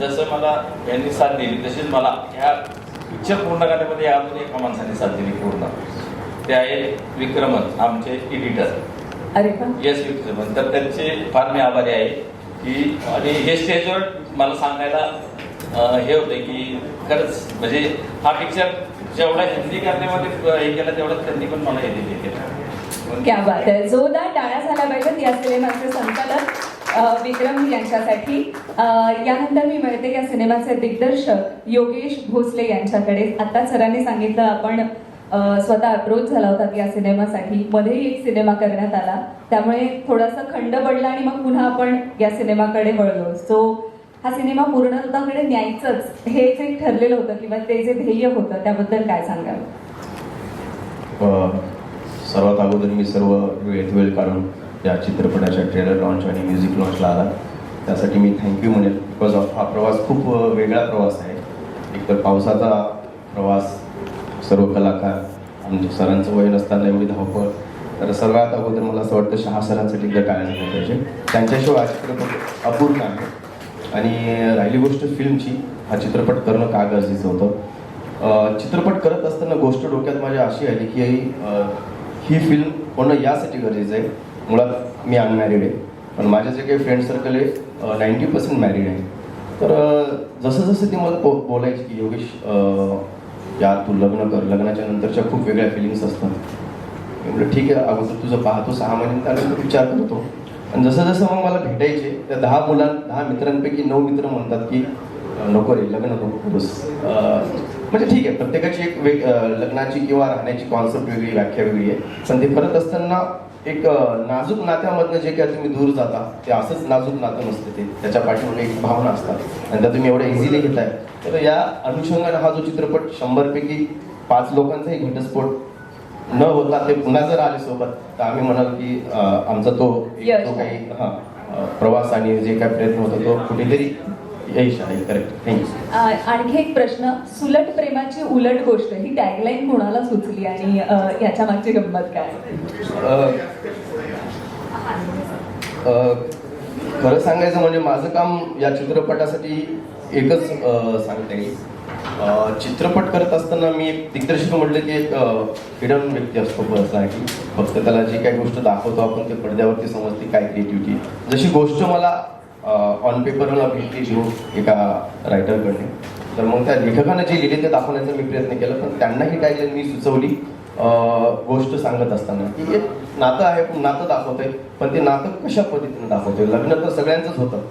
जसं मला यांनी साथ दिली तशीच मला ह्या पिक्चर पूर्ण करण्यामध्ये अजून एका माणसाने साथ दिली पूर्ण. ते आहे विक्रमन आमचे एडिटर अरे यस विक्रमन. तर त्यांचे फार मी आभारी आहे की आणि हे स्टेजवर मला सांगायला हे होते की खरंच म्हणजे हा पिक्चर जेवढा हिंदी करण्यामध्ये हे केला तेवढंच त्यांनी पण मला हे दिले. क्या बात आहे जोरदार टाळ्या झाल्या पाहिजेत. या सिनेमाचे संचालक विक्रम यांच्यासाठी. यानंतर मी मिळते या सिनेमाचे दिग्दर्शक योगेश भोसले यांच्याकडे. आता सरांनी सांगितलं आपण स्वतः अप्रोच झाला होता या सिनेमासाठी. मध्येही एक सिनेमा करण्यात आला. त्यामुळे थोडासा खंड पडला आणि मग पुन्हा आपण या सिनेमाकडे वळलो. सो हा सिनेमा पूर्णत्वाकडे न्यायचंच. हे जे ठरलेलं होतं किंवा ते जे ध्येय होतं त्याबद्दल काय सांगाल? सर्वात अगोदर मी सर्व वेळेत वेळ काढून या चित्रपटाच्या ट्रेलर लॉन्च आणि म्युझिक लॉन्चला आला. त्यासाठी मी थँक्यू म्हणेल. बिकॉज ऑफ हा प्रवास खूप वेगळा प्रवास आहे. एकतर पावसाचा प्रवास सर्व कलाकार आमच्या सरांचं वय नसताना एवढी धावपळ. तर सर्वात अगोदर मला असं वाटतं शहा सरांसाठी एकदा टाळ्या पाहिजे. त्यांच्याशिवाय हा चित्रपट अपूर्ण आहे. आणि राहिली गोष्ट फिल्मची हा चित्रपट करणं का गरजेचं होतं? चित्रपट करत असताना गोष्ट डोक्यात माझ्या अशी आली की ही फिल्म होणं यासाठी गरजेचं आहे? मुळात मी अनमॅरिड आहे. पण माझे जे काही फ्रेंड सर्कल आहे नाईंटी पर्सेंट मॅरिड आहे. तर जसं जसं ते मला बो बोलायचे की योगेश यार तू लग्न कर. लग्नाच्या नंतरच्या खूप वेगळ्या फिलिंग्स असतात. मी म्हटलं ठीक आहे अगोदर तुझं पाहतो सहा महिने त्यानंतर विचार करतो. आणि जसं जसं मग मला भेटायचे त्या दहा मुलां दहा मित्रांपैकी नऊ मित्र म्हणतात की नको रे लग्न नको करूस म्हणजे ठीक आहे प्रत्येकाची एक वेग लग्नाची किंवा राहण्याची कॉन्सेप्ट वेगळी व्याख्या वेगळी आहे. पण ते करत असताना एक नाजूक नात्यामधनं जे काही तुम्ही दूर जाता ते असंच नाजूक नातं नसतं ते. त्याच्या पाठीमागे एक भावना असतात. आणि त्या तुम्ही एवढ्या इझिली घेताय. तर या अनुषंगाने हा जो चित्रपट शंभरपैकी पाच लोकांचाही घटस्फोट न होता ते पुन्हा जर आले सोबत तर आम्ही म्हणाल की आमचा तो काही हा प्रवास आणि जे काही प्रयत्न होता तो कुठेतरी आणखी एक प्रश्न. सुलट प्रेमाची उलट गोष्ट ही टॅगलाईन कोणाला सुचली आणि याच्या मागची गंमत काय? खरं सांगायचं म्हणजे माझं काम या चित्रपटासाठी एकच सांगता येईल. चित्रपट करत असताना मी एक दिग्दर्शक म्हटलं की एक हिडन व्यक्ती असतो पर्सनॅलिटी फक्त त्याला जी काही गोष्ट दाखवतो आपण ते पडद्यावरती समजते काय क्रिएटिव्हिटी जशी गोष्ट मला ऑन पेपरला भेटली घेऊन एका रायटरकडे तर मग त्या लेखकानं जे लिहिले ते दाखवण्याचा मी प्रयत्न केला पण त्यांना ही टाईटल मी सुचवली गोष्ट सांगत असताना. की एक नातं आहे पण नातं दाखवतंय पण ते नातं कशा पद्धतीने दाखवतंय? लग्न तर सगळ्यांचंच होतं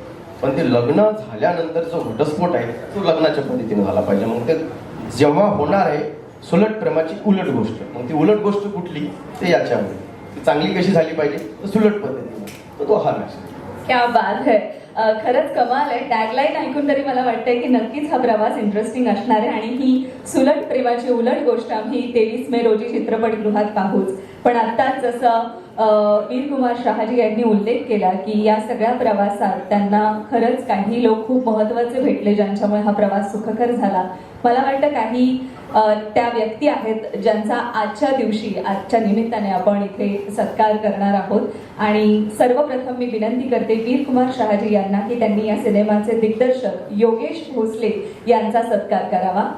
पण ते लग्न झाल्यानंतर जो घटस्फोट आहे तो लग्नाच्या पद्धतीने झाला पाहिजे. मग ते जेव्हा होणार आहे सुलट प्रेमाची उलट गोष्ट. मग ती उलट गोष्ट कुठली? ते याच्यामुळे ती चांगली कशी झाली पाहिजे? तर सुलट पद्धतीने. तर तो हा क्या बात है. खरंच कमाल आहे. टॅगलाईन ऐकून तरी मला वाटतंय की नक्कीच हा प्रवास इंटरेस्टिंग असणार आहे आणि ही सुलट प्रेमाची उलट गोष्ट आम्ही तेवीस मे रोजी चित्रपटगृहात पाहूच. पण आत्ताच जसं वीर कुमार शहाजी यांनी उल्लेख केला की या सगळ्या प्रवासात त्यांना खरंच काही लोक खूप महत्त्वाचे भेटले ज्यांच्यामुळे हा प्रवास सुखकर झाला. मला वाटतं काही त्या व्यक्ती आहेत ज्यांचा आजच्या दिवशी आजच्या निमित्ताने आपण इथे सत्कार करणार आहोत. आणि सर्वप्रथम मी विनंती करते वीरकुमार शहाजी यांना की त्यांनी या सिनेमाचे दिग्दर्शक योगेश भोसले यांचा सत्कार करावा.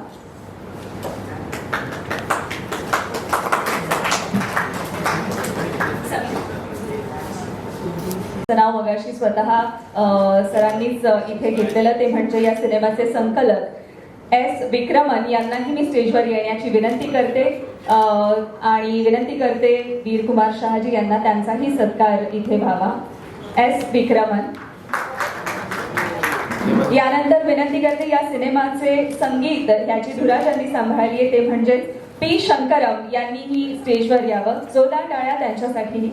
नाव मगाशी स्वतः सरांनीच इथे घेतलेलं ते म्हणजे या सिनेमाचे संकलक एस विक्रमन यांनाही मी स्टेजवर येण्याची विनंती करते. आणि विनंती करते वीरकुमार शहाजी यांना त्यांचाही सत्कार इथे व्हावा. एस विक्रमन. यानंतर विनंती करते या सिनेमाचे संगीत याची धुरा ज्यांनी सांभाळली आहे ते म्हणजे पी शंकरम यांनीही स्टेजवर यावं. जोरदार टाळ्या त्यांच्यासाठी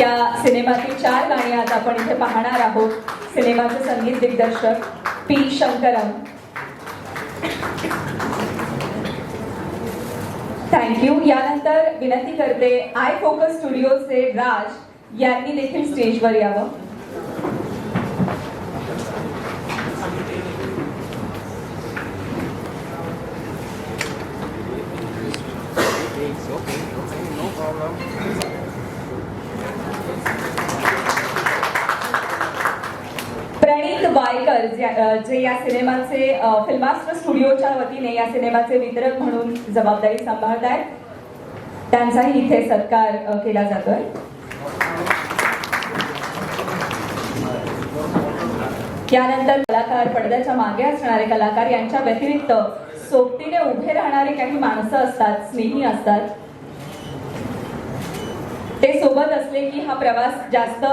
या सिनेमातील चार गाणी आज आपण इथे पाहणार आहोत. सिनेमाचे संगीत दिग्दर्शक पी शंकरम. थँक्यू यानंतर विनंती करते आय फोकस स्टुडिओचे राज यांनी देखील स्टेजवर यावं. प्रणित वाय वायकर जे या सिनेमाचे अ, फिल्मास्टर स्टुडिओच्या वतीने या सिनेमाचे वितरक म्हणून जबाबदारी सांभाळत आहेत त्यांचाही इथे सत्कार केला जातोय. यानंतर कलाकार पडद्याच्या मागे असणारे कलाकार यांच्या व्यतिरिक्त सोबतीने उभे राहणारे काही माणसं असतात स्नेही असतात. ते सोबत असले की हा प्रवास जास्त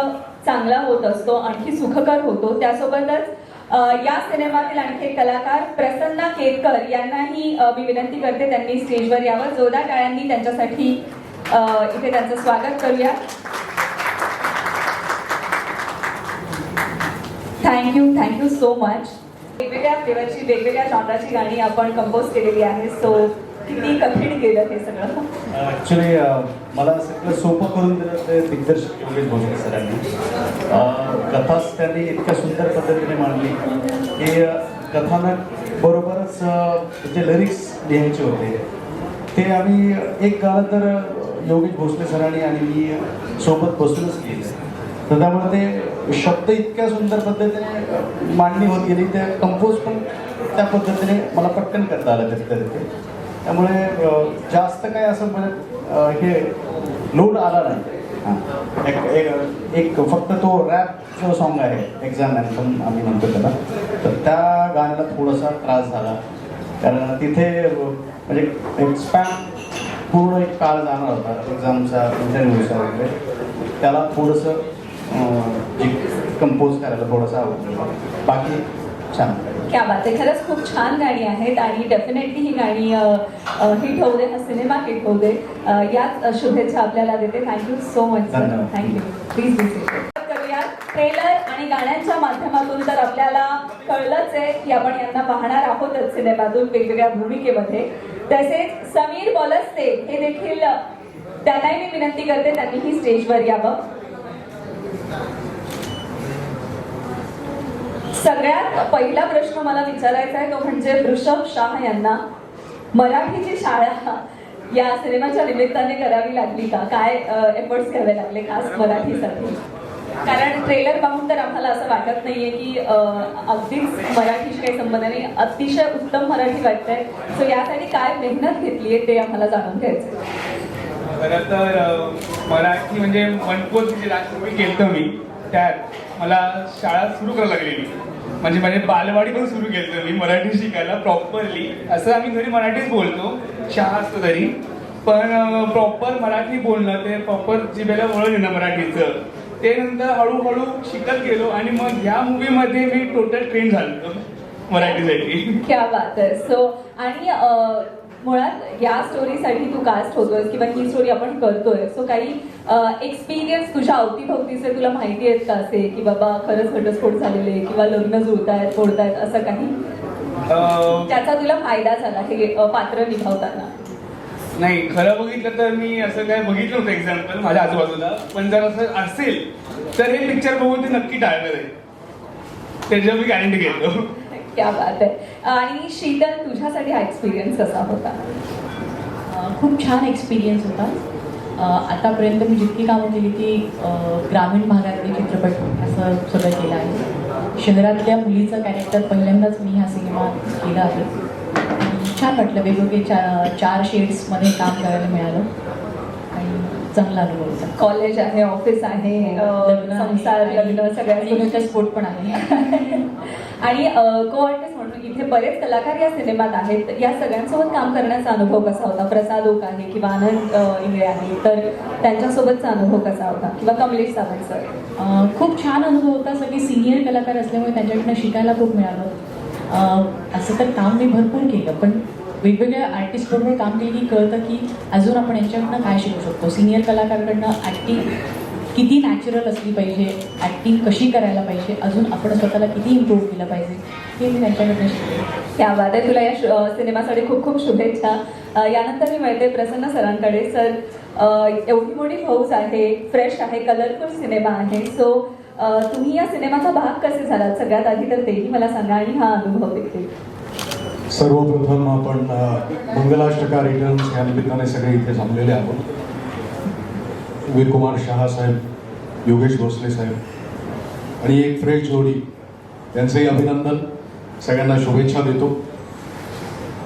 चांगला होत असतो आणखी सुखकर होतो. त्यासोबतच या सिनेमातील आणखी एक कलाकार प्रसन्ना केतकर यांनाही मी विनंती करते त्यांनी स्टेजवर यावं. जोरदार टाळ्यांनी त्यांच्यासाठी इथे त्यांचं स्वागत करूया. थँक्यू थँक्यू सो मच वेगवेगळ्या फ्लेवरची वेगवेगळ्या जॉनराची गाणी आपण कंपोज केलेली आहे सो किती कठीण केलं हे सगळं? ॲक्च्युली मला सगळं सोपं करून दिलं ते दिग्दर्शक योगेश भोसले सरांनी. कथाच त्यांनी इतक्या सुंदर पद्धतीने मांडली. की कथानक बरोबरच जे लिरिक्स लिहायचे होते ते आम्ही एक गाणं तर योगेश भोसले सरांनी आणि मी सोबत बसूनच लिहिलं तर त्यामुळे ते शब्द इतक्या सुंदर पद्धतीने मांडणी होत गेली. ते कंपोज पण त्या पद्धतीने मला पटकन करता आलं तिथे तिथे त्यामुळे जास्त काय असं म्हणजे हे लोड आला नाही. हां. एक एक- एक फक्त तो रॅप जो सॉन्ग आहे एक्झाम अँथम आम्ही म्हणतो त्याला तर त्या गाण्याला थोडासा त्रास झाला. कारण तिथे म्हणजे एक स्पॅम पूर्ण एक काळ जाणार होता एक्झामचा इंटरव्ह्यूचा वगैरे. त्याला थोडंसं कंपोज करायला थोडंसं आवडलं. बाकी क्या बात आहे. खरंच खूप छान गाणी आहेत आणि डेफिनेटली ही गाणी हिट होऊ दे हा सिनेमा हिट होऊ दे. याच शुभेच्छा आपल्याला देते. Thank you so much sir. Thank you please करूया ट्रेलर आणि गाण्यांच्या माध्यमातून तर आपल्याला कळलंच आहे की आपण यांना पाहणार आहोतच सिनेमातून वेगवेगळ्या भूमिकेमध्ये. तसेच समीर बॉलस्ते हे देखील त्यांनाही मी विनंती करते त्यांनीही स्टेजवर यावं. सगळ्यात पहिला प्रश्न मला विचारायचा आहे तो म्हणजे वृषभ शाह यांना मराठीची शाळा या सिनेमाच्या निमित्ताने करावी लागली का? काय एफर्ट्स घ्यावे लागले खास मराठीसाठी? कारण ट्रेलर पाहून तर आम्हाला असं वाटत नाहीये की अगदीच मराठीशी काही संबंध नाही. अतिशय उत्तम मराठी वाटतंय सो यासाठी काय मेहनत घेतली आहे ते आम्हाला जाणून घ्यायचं खरं तर मराठी म्हणजे मनकोच म्हणजे राष्ट्रपती केलं मी. त्यात मला शाळा सुरू करायला लागलेली. म्हणजे माझे बालवाडी पण सुरू केलं मी मराठी शिकायला प्रॉपरली असं आम्ही घरी मराठीच बोलतो शहा असतो तरी. पण प्रॉपर मराठी बोलणं ते प्रॉपर जिभेला वळण येणं मराठीचं. ते नंतर हळूहळू शिकत गेलो आणि मग ह्या मूवीमध्ये मी टोटल ट्रेन झालो मराठीसाठी. क्या बात आहे. सो आणि मुळात या स्टोरीसाठी तू कास्ट होतोय किंवा ही स्टोरी आपण करतोय. सो काही एक्सपिरियन्स तुझ्या अवतीभवतीचे तुला माहिती आहेत का असे? की बाबा खरंच घटस्फोट झालेले किंवा लग्न जुळतायत फोडतायत असं काही? त्याचा तुला फायदा झाला हे पात्र निभावताना. नाही खरं बघितलं तर मी असं काय बघितलं होतं एक्झाम्पल माझ्या आजूबाजूला. पण जर असं असेल तर हे पिक्चर बघून ते नक्की टाळणार आहे. त्याच्यावर मी गॅरंटी घेतो. क्या बात आहे आणि शीतल तुझ्यासाठी हा एक्सपिरियन्स कसा होता? खूप छान एक्सपिरियन्स होता. आतापर्यंत मी जितकी कामं केली ती ग्रामीण भागातले चित्रपट असं सगळं केलं आहे. शहरातल्या मुलीचं कॅरेक्टर पहिल्यांदाच मी हा सिनेमा केला आहे. छान वाटलं. वेगवेगळे चा चार शेड्समध्ये काम करायला मिळालं. चांगला अनुभव होता. कॉलेज आहे ऑफिस आहे आहे. संसार लग्न सगळ्या घटस्फोट पण आहे. आणि को आर्टिस्ट म्हणून इथे बरेच कलाकार या सिनेमात आहेत. या सगळ्यांसोबत काम करण्याचा अनुभव कसा होता? प्रसाद ओक आहे किंवा आनंद इंगळे आहे तर त्यांच्यासोबतचा अनुभव कसा होता? किंवा कमलेश सावंत सर खूप छान अनुभव होता. सगळे सिनियर कलाकार असल्यामुळे त्यांच्याकडनं शिकायला खूप मिळालं. असं तर काम मी भरपूर केलं पण वेगवेगळ्या आर्टिस्टबरोबर काम केलं की कळतं की अजून आपण यांच्याकडनं काय शिकू शकतो. सिनियर कलाकारकडनं ॲक्टिंग किती नॅचरल असली पाहिजे ॲक्टिंग कशी करायला पाहिजे अजून आपण स्वतःला किती इम्प्रूव्ह केलं पाहिजे हे मी त्यांच्याकडनं शिकले. त्या बात तुला या श- सिनेमासाठी खूप खूप शुभेच्छा. यानंतर मी मिळते प्रसन्न सरांकडे. सर एवढी मोठी हौस आहे फ्रेश आहे कलरफुल सिनेमा आहे. सो तुम्ही या सिनेमाचा भाग कसे झालात? सगळ्यात आधी तर तेही मला सांगा आणि हा अनुभव देखील. सर्वप्रथम आपण मंगलाष्टका रिटर्न्स या निमित्ताने सगळे इथे जमलेले आहोत. वीरकुमार शहा साहेब योगेश भोसले साहेब आणि एक फ्रेश जोडी त्यांचंही अभिनंदन. सगळ्यांना शुभेच्छा देतो.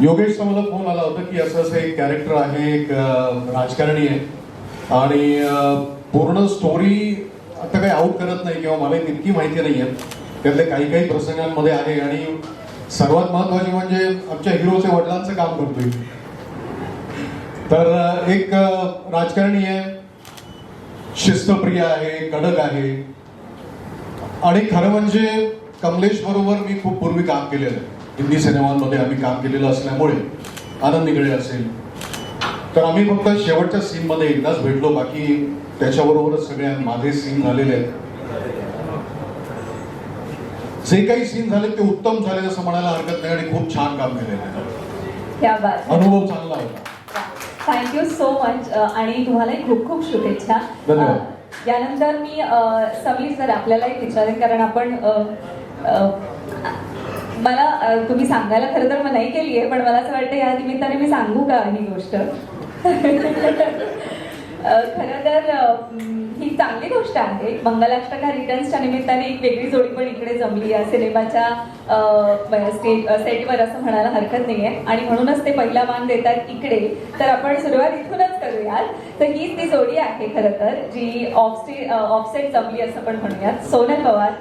योगेशचा मला फोन आला होता की असं असं एक कॅरेक्टर आहे एक राजकारणी आहे. आणि पूर्ण स्टोरी आता काही आऊट करत नाही किंवा मला तितकी माहिती नाही आहे त्यातले काही काही प्रसंगांमध्ये आहे आणि सर्वात महत्त्वाचे म्हणजे आमच्या हिरोच्या वडिलांचं काम करतोय. तर एक राजकारणी आहे. शिस्तप्रिय आहे कडक आहे. आणि खरं म्हणजे कमलेश बरोबर मी खूप पूर्वी काम केलेलं आहे. हिंदी सिनेमांमध्ये आम्ही काम केलेलं असल्यामुळे आनंद निगडे असेल. तर आम्ही फक्त शेवटच्या सीनमध्ये एकदाच भेटलो. बाकी त्याच्याबरोबरच सगळे माझे सीन झालेले आहेत. जे काही सीन झाले ते उत्तम झाले असं म्हणायला हरकत नाही आणि खूप छान काम केलेलं आहे. अनुभव चांगला होता. थँक्यू सो मच आणि तुम्हालाही खूप खूप शुभेच्छा. धन्यवाद. यानंतर मी समीर सर आपल्याला एक विचारेन कारण आपण मला तुम्ही सांगायला खरं तर नाही केली आहे पण मला असं वाटतं या निमित्ताने मी सांगू का ही गोष्ट? खरं तर ही चांगली गोष्ट आहे. मंगलाष्टका रिटर्न्सच्या निमित्ताने एक वेगळी जोडी पण इकडे जमली. या सिनेमाच्या सेटवर असं म्हणायला हरकत नाही आहे आणि म्हणूनच ते पहिला मान देतात इकडे. तर आपण सुरुवात इथूनच करूयात. तर हीच ती जोडी आहे खरं तर जी ऑफस्टे ऑफसेट जमली असं पण म्हणूयात. सोनल पवार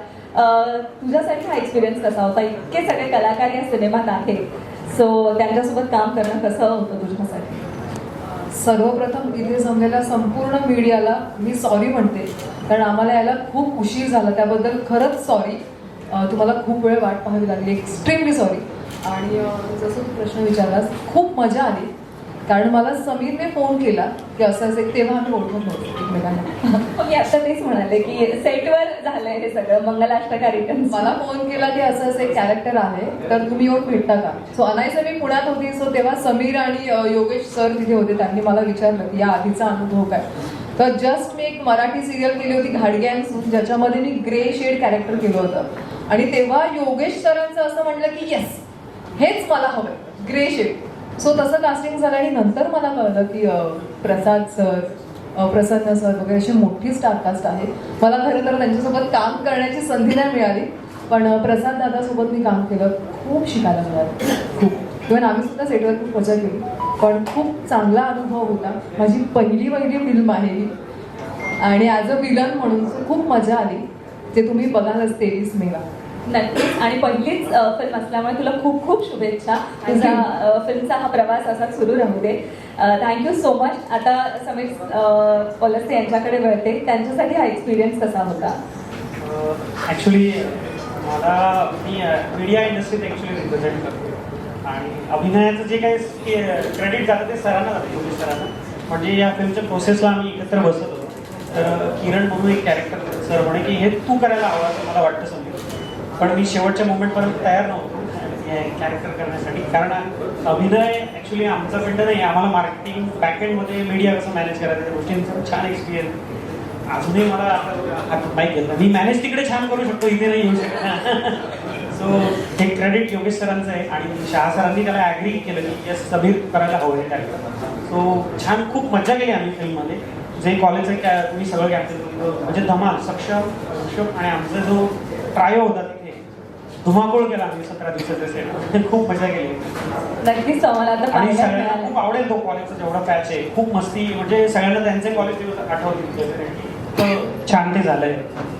तुझ्यासाठी हा एक्सपिरियन्स कसा होता? इतके सगळे कलाकार या सिनेमात आहेत. सो त्यांच्यासोबत काम करणं कसं होतं तुझ्यासाठी? सर्वप्रथम इथे जमलेल्या संपूर्ण मीडियाला मी सॉरी म्हणते. कारण आम्हाला यायला खूप उशीर झाला. त्याबद्दल खरंच सॉरी तुम्हाला खूप वेळ वाट पाहावी लागली. एक्स्ट्रीमली सॉरी आणि जसं तू प्रश्न विचारलास खूप मजा आली. कारण मला समीरने फोन केला की असं असं तेव्हा आम्ही ओळखत नव्हतो एकमेकांना. मी आता तेच म्हणाले की सेटवर झालंय हे सगळं मंगलाष्टका रिटर्न्स मला फोन केला की असं असं एक कॅरेक्टर आहे तर तुम्ही येऊन भेटता का? सो अनायसे मी पुण्यात होती सो तेव्हा समीर आणि योगेश सर तिथे होते त्यांनी मला विचारलं की या आधीचा अनुभव काय? तर जस्ट मी एक मराठी सिरियल केली होती घाडगे अँड सून ज्याच्यामध्ये मी ग्रे शेड कॅरेक्टर केलं होतं. आणि तेव्हा योगेश सरांचं असं म्हणलं की येस हेच मला हवंय ग्रे शेड सो तसं कास्टिंग झालं आणि नंतर मला कळलं की प्रसाद सर प्रसन्न सर वगैरे अशी मोठी स्टारकास्ट आहे. मला खरं तर त्यांच्यासोबत काम करण्याची संधी नाही मिळाली पण प्रसाद दादासोबत मी काम केलं खूप शिकायला मिळालं. खूप. इव्हन आम्ही सुद्धा सेटवर खूप मजा केली पण खूप चांगला अनुभव होता. माझी पहिली पहिली फिल्म आहे ही. आणि ॲज अ विलन म्हणून खूप मजा आली. ते तुम्ही बघालच तेवीस मेला. नक्कीच. आणि पहिलीच फिल्म असल्यामुळे तुला खूप खूप शुभेच्छा. तुझा फिल्मचा हा प्रवास असा सुरू राहू दे. थँक्यू सो मच आता समीर अ, यांच्याकडे वळते. त्यांच्यासाठी हा एक्सपिरियन्स कसा होता? ॲक्च्युली मला मी मीडिया इंडस्ट्रीत ॲक्च्युली रिप्रेझेंट करतो आणि अभिनयाचं जे काही क्रेडिट जातं ते सरांना जातं योगेश सरांना. म्हणजे या फिल्मच्या प्रोसेसला आम्ही एकत्र बसत होतो. तर किरण म्हणून एक कॅरेक्टर सर म्हणे की हे तू करायला हवं असं मला वाटतं समजा. पण मी शेवटच्या मुवमेंटपर्यंत तयार नव्हतो कॅरेक्टर करण्यासाठी. कारण अभिनय ॲक्च्युली आमचा पिंड नाही आम्हाला मार्केटिंग बॅकेंडमध्ये मीडिया कसं मॅनेज करायचं त्या गोष्टींचा छान एक्सपिरियन्स अजूनही मला आता नाही केलं मी मॅनेज तिकडे छान करू शकतो इथे नाही येऊ शकत. सो हे क्रेडिट योगेश सरांचं आहे आणि शहा सरांनी त्याला ॲग्री केलं की यस समीर करायला हवं हे कॅरेक्टर सो छान खूप मजा केली आम्ही फिल्ममध्ये जे कॉलेजचं कॅ तुम्ही सगळं कॅप्टन म्हणजे धमाल सक्षम सक्षम आणि आमचा जो ट्रायो होता तिथे धुमाकूळ केला आम्ही सतरा दिवसाच्या सेट खूप मजा केली. नक्कीच आम्हाला आता आणि पाहायला सगळ्यांना मिळालं. खूप आवडेल तो कॉलेजचा जेवढा पॅच आहे. खूप मस्ती म्हणजे सगळ्यांना त्यांचे कॉलेज दिवस आठवतील तर छान ते झालंय.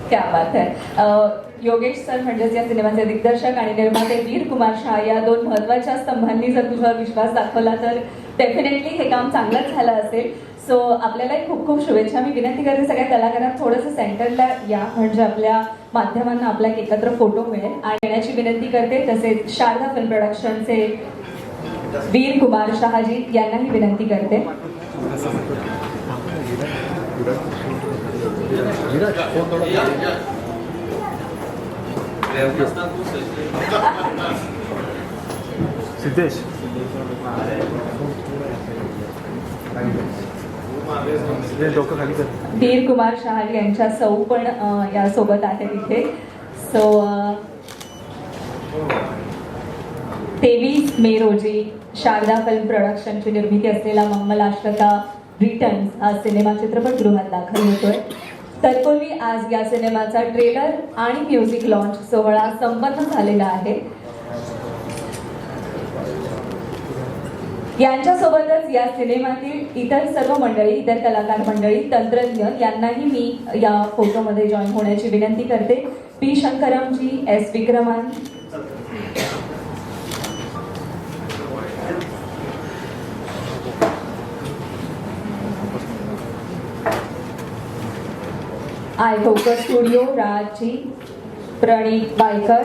क्या बात आहे अ, योगेश सर म्हणजेच या सिनेमाचे दिग्दर्शक आणि निर्माते वीर कुमार शाह या दोन महत्त्वाच्या स्तंभांनी जर तुझ्यावर विश्वास दाखवला तर डेफिनेटली हे काम चांगलंच झालं असेल. सो आपल्यालाही खूप खूप शुभेच्छा. मी विनंती करते सगळ्या कलाकारांना थोडंसं सेंटरला या. म्हणजे आपल्या माध्यमांना आपला एक एकत्र फोटो मिळेल आणि येण्याची विनंती करते. तसेच शारदा फिल्म प्रोडक्शनचे वीर कुमार शहाजी यांनाही विनंती करते. सिद्धेश. धीर कुमार शहाल यांच्या सौ पण यासोबत या सोबत आहेत इथे. सो तेवीस मे रोजी शारदा फिल्म प्रोडक्शनची निर्मिती असलेला मंगलाष्टका रिटर्न्स हा सिनेमा चित्रपटगृहात दाखल होतोय. तत्पूर्वी आज या सिनेमाचा ट्रेलर आणि म्युझिक लॉन्च सोहळा संपन्न झालेला आहे. यांच्यासोबतच या सिनेमातील इतर सर्व मंडळी इतर कलाकार मंडळी तंत्रज्ञ यांनाही मी या फोटोमध्ये जॉईन होण्याची विनंती करते. P. शंकरमजी S. Vikraman. I focus studio Rajaji Praneet biker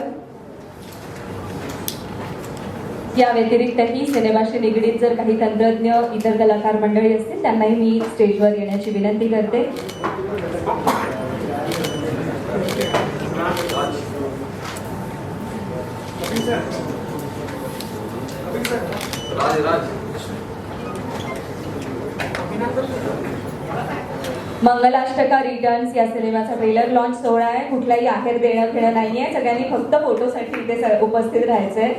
या व्यतिरिक्तही सिनेमाशी निगडीत जर काही तंत्रज्ञ इतर कलाकार मंडळी असतील त्यांनाही मी स्टेजवर येण्याची विनंती करते. मंगलाष्टका रिटर्न्स या सिनेमाचा ट्रेलर लॉन्च सोहळा आहे. कुठलाही अखेर देणं घेणं नाहीये. सगळ्यांनी फक्त फोटोसाठी इथे स- उपस्थित राहायचंय.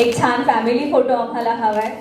एक छान फॅमिली फोटो आम्हाला हवाय.